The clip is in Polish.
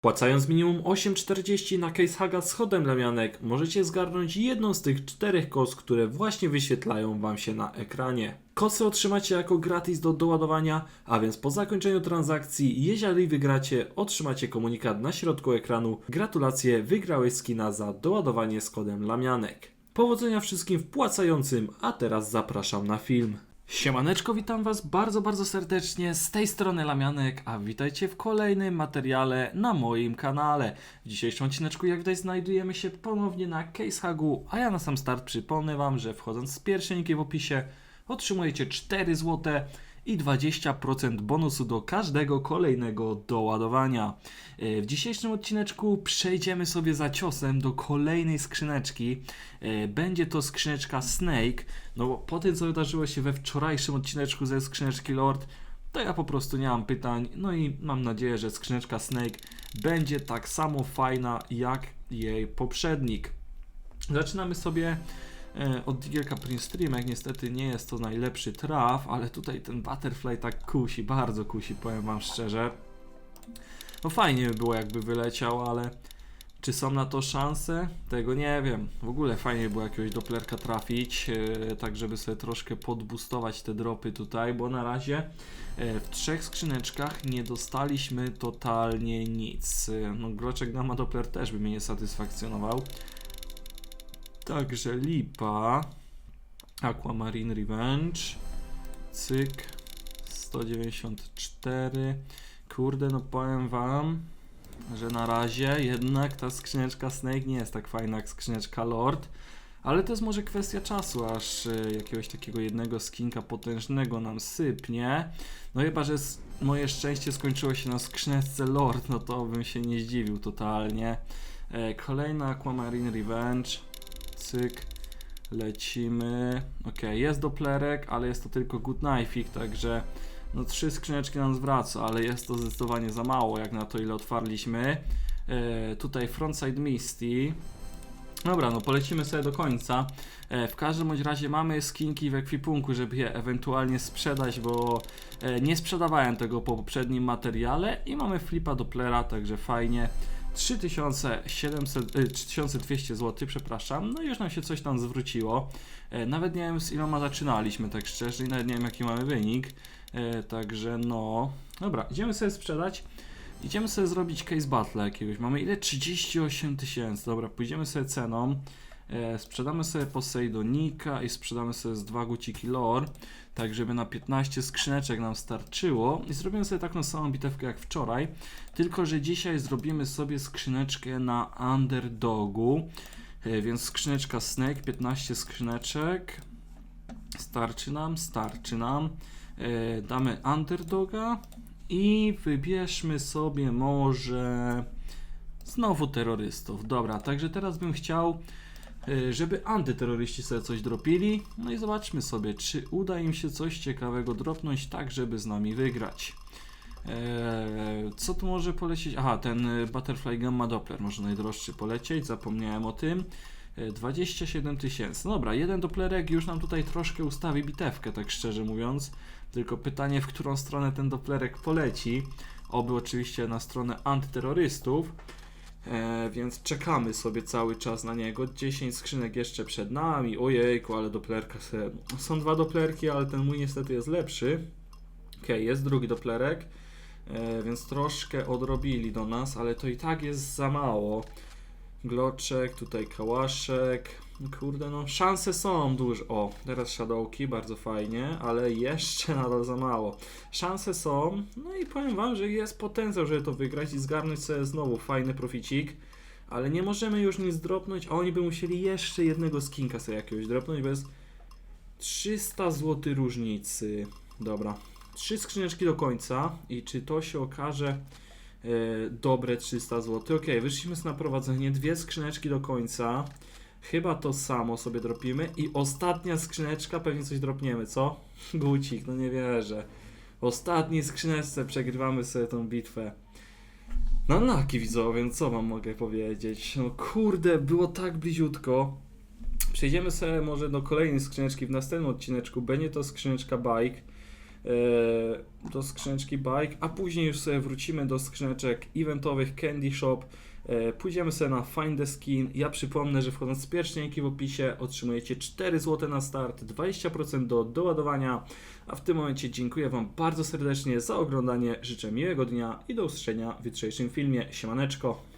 Płacając minimum 8,40 na case haga z chodem lamianek, możecie zgarnąć jedną z tych czterech kos, które właśnie wyświetlają Wam się na ekranie. Kosy otrzymacie jako gratis do doładowania, a więc po zakończeniu transakcji, jeżeli wygracie, otrzymacie komunikat na środku ekranu. Gratulacje, wygrałeś skina za doładowanie z kodem lamianek. Powodzenia wszystkim wpłacającym, a teraz zapraszam na film. Siemaneczko, witam Was bardzo, bardzo serdecznie z tej strony Lamianek, a witajcie w kolejnym materiale na moim kanale. W dzisiejszym odcineczku, jak widać, znajdujemy się ponownie na Case Hagu, a ja na sam start przypomnę Wam, że wchodząc z pierwszej linki w opisie otrzymujecie 4 zł i 20% bonusu do każdego kolejnego doładowania. E, W dzisiejszym odcineczku przejdziemy sobie za ciosem do kolejnej skrzyneczki. E, Będzie to skrzyneczka Snake. No po tym, co wydarzyło się we wczorajszym odcineczku ze skrzyneczki Lord, to ja po prostu nie mam pytań. No i mam nadzieję, że skrzyneczka Snake będzie tak samo fajna jak jej poprzednik. Zaczynamy sobie od Digielka Prince Streamek. Niestety nie jest to najlepszy traf, ale tutaj ten Butterfly tak kusi, bardzo kusi, powiem Wam szczerze. No fajnie by było jakby wyleciał, ale czy są na to szanse? Tego nie wiem. W ogóle fajnie by było jakiegoś doplerka trafić, e, tak żeby sobie troszkę podbustować te dropy tutaj, bo na razie e, w trzech skrzyneczkach nie dostaliśmy totalnie nic. E, No Groczek Gamma Doppler też by mnie nie satysfakcjonował. Także lipa. Aquamarine Revenge. Cyk. 194. Kurde, no powiem wam, że na razie jednak ta skrzyneczka Snake nie jest tak fajna jak skrzyneczka Lord. Ale to jest może kwestia czasu, aż y, jakiegoś takiego jednego skinka potężnego nam sypnie. No chyba, że moje szczęście skończyło się na skrzyneczce Lord, no to bym się nie zdziwił totalnie. E, kolejna Aquamarine Revenge. Cyk. Lecimy. Ok, jest doplerek, ale jest to tylko good knife'ik, także no trzy skrzyneczki nam zwraca, ale jest to zdecydowanie za mało, jak na to ile otwarliśmy. E, tutaj Frontside Misty. Dobra, no polecimy sobie do końca. E, w każdym bądź razie mamy skinki w ekwipunku, żeby je ewentualnie sprzedać, bo e, nie sprzedawałem tego po poprzednim materiale i mamy flipa Dopplera, także fajnie. 3700, y, 3200 zł, przepraszam. No i już nam się coś tam zwróciło. E, nawet nie wiem z iloma zaczynaliśmy, tak szczerze, i nawet nie wiem jaki mamy wynik. E, także no. Dobra, idziemy sobie sprzedać. Idziemy sobie zrobić case battle jakiegoś. Mamy ile? 38 tysięcy. Dobra, pójdziemy sobie ceną. E, sprzedamy sobie Poseidonika i sprzedamy sobie z dwa guciki lore, tak żeby na 15 skrzyneczek nam starczyło. I zrobimy sobie taką samą bitewkę jak wczoraj, tylko że dzisiaj zrobimy sobie skrzyneczkę na underdogu. E, więc skrzyneczka Snake, 15 skrzyneczek. Starczy nam, starczy nam. E, damy underdoga i wybierzmy sobie może znowu terrorystów. Dobra, także teraz bym chciał, żeby antyterroryści sobie coś dropili. No i zobaczmy sobie, czy uda im się coś ciekawego dropnąć tak, żeby z nami wygrać. Eee, co tu może polecieć? Aha, ten y, Butterfly Gamma Doppler może najdroższy polecieć, zapomniałem o tym. E, 27 tysięcy. No Dobra, jeden Dopplerek już nam tutaj troszkę ustawi bitewkę, tak szczerze mówiąc. Tylko pytanie, w którą stronę ten Dopplerek poleci. Oby oczywiście na stronę antyterrorystów. E, więc czekamy sobie cały czas na niego. 10 skrzynek jeszcze przed nami. Ojejku, ale Dopplerka se... Są dwa Dopplerki, ale ten mój niestety jest lepszy. Okej, jest drugi Dopplerek. E, więc troszkę odrobili do nas, ale to i tak jest za mało. Gloczek, tutaj kałaszek. Kurde, no szanse są duże. O, teraz shadowki, bardzo fajnie, ale jeszcze nadal za mało. Szanse są, no i powiem wam, że jest potencjał, żeby to wygrać i zgarnąć sobie znowu fajny proficik. Ale nie możemy już nic dropnąć, a oni by musieli jeszcze jednego skinka sobie jakiegoś dropnąć bez 300 zł różnicy. Dobra, trzy skrzyneczki do końca i czy to się okaże dobre 300 zł. Ok, wyszliśmy na prowadzenie, dwie skrzyneczki do końca. Chyba to samo sobie dropimy i ostatnia skrzyneczka, pewnie coś dropniemy, co? Gucik, no nie wierzę. W ostatniej skrzyneczce przegrywamy sobie tą bitwę. No laki widzowie, no co wam mogę powiedzieć? No kurde, było tak bliziutko. Przejdziemy sobie może do kolejnej skrzyneczki w następnym odcineczku. Będzie to skrzyneczka bike. E, do skrzyneczki Bike, a później już sobie wrócimy do skrzyneczek eventowych Candy Shop. E, Pójdziemy sobie na Find the Skin. Ja przypomnę, że wchodząc z pierwszej w opisie otrzymujecie 4 zł na start, 20% do doładowania. A w tym momencie dziękuję Wam bardzo serdecznie za oglądanie. Życzę miłego dnia i do usłyszenia w jutrzejszym filmie. Siemaneczko.